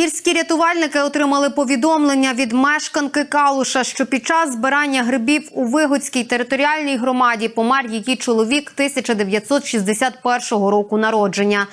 Гірські рятувальники отримали повідомлення від мешканки Калуша, що під час збирання грибів у Вигодській територіальній громаді помер її чоловік 1961 року народження.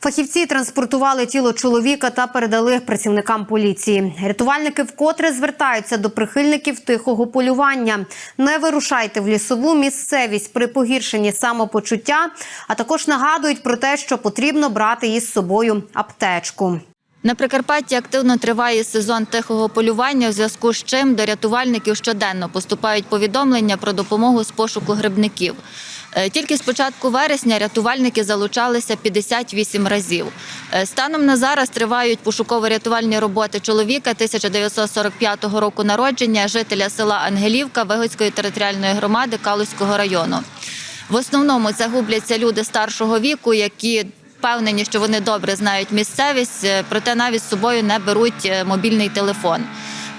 Фахівці транспортували тіло чоловіка та передали працівникам поліції. Рятувальники вкотре звертаються до прихильників тихого полювання. Не вирушайте в лісову місцевість при погіршенні самопочуття, а також нагадують про те, що потрібно брати із собою аптечку. На Прикарпатті активно триває сезон тихого полювання, у зв'язку з чим до рятувальників щоденно поступають повідомлення про допомогу з пошуку грибників. Е, Тільки з початку вересня рятувальники залучалися 58 разів. Е, Станом на зараз тривають пошуково-рятувальні роботи чоловіка 1945 року народження, жителя села Ангелівка Вигодської територіальної громади Калузького району. В основному це губляться люди старшого віку, які впевнені, що вони добре знають місцевість, е, проте навіть з собою не беруть е, мобільний телефон.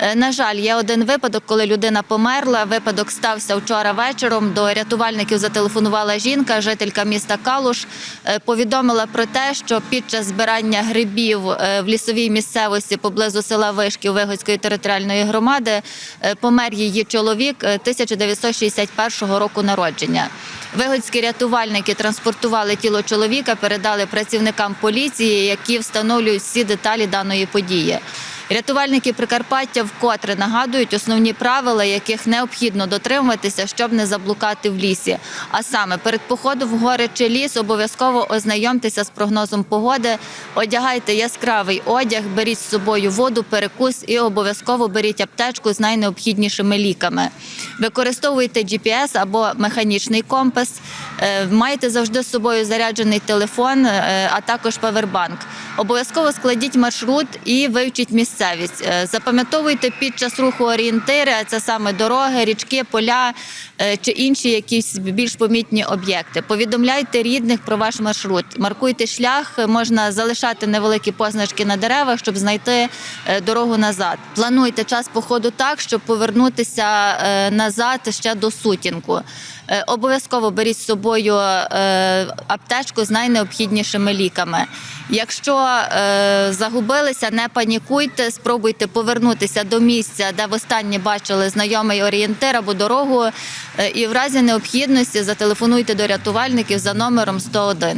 Е, На жаль, є один випадок, коли людина померла. Випадок стався вчора вечором. До рятувальників зателефонувала жінка, жителька міста Калуш. Е, Повідомила про те, що під час збирання грибів е, в лісовій місцевості поблизу села Вишків Вигодської територіальної громади помер її чоловік е, 1961 року народження. Вигодські рятувальники транспортували тіло чоловіка, передали працівникам поліції, які встановлюють всі деталі даної події. Рятувальники Прикарпаття вкотре нагадують основні правила, яких необхідно дотримуватися, щоб не заблукати в лісі. А саме перед походом в гори чи ліс обов'язково ознайомтеся з прогнозом погоди, одягайте яскравий одяг, беріть з собою воду, перекус і обов'язково беріть аптечку з найнеобхіднішими ліками. Використовуйте GPS або механічний компас. Е, Майте завжди з собою заряджений телефон, е, а також павербанк. Обов'язково складіть маршрут і вивчіть місцевість. Е, Запам'ятовуйте під час руху орієнтири, це саме дороги, річки, поля чи інші якісь більш помітні об'єкти. Повідомляйте рідних про ваш маршрут. Маркуйте шлях, можна залишати невеликі позначки на деревах, щоб знайти дорогу назад. Плануйте час походу так, щоб повернутися назад ще до сутінку. Е, Обов'язково беріть з собою е, аптечку з найнеобхіднішими ліками. Якщо е, загубилися, не панікуйте, спробуйте повернутися до місця, де в останні бачили знайомий орієнтир або дорогу. І в разі необхідності зателефонуйте до рятувальників за номером 101.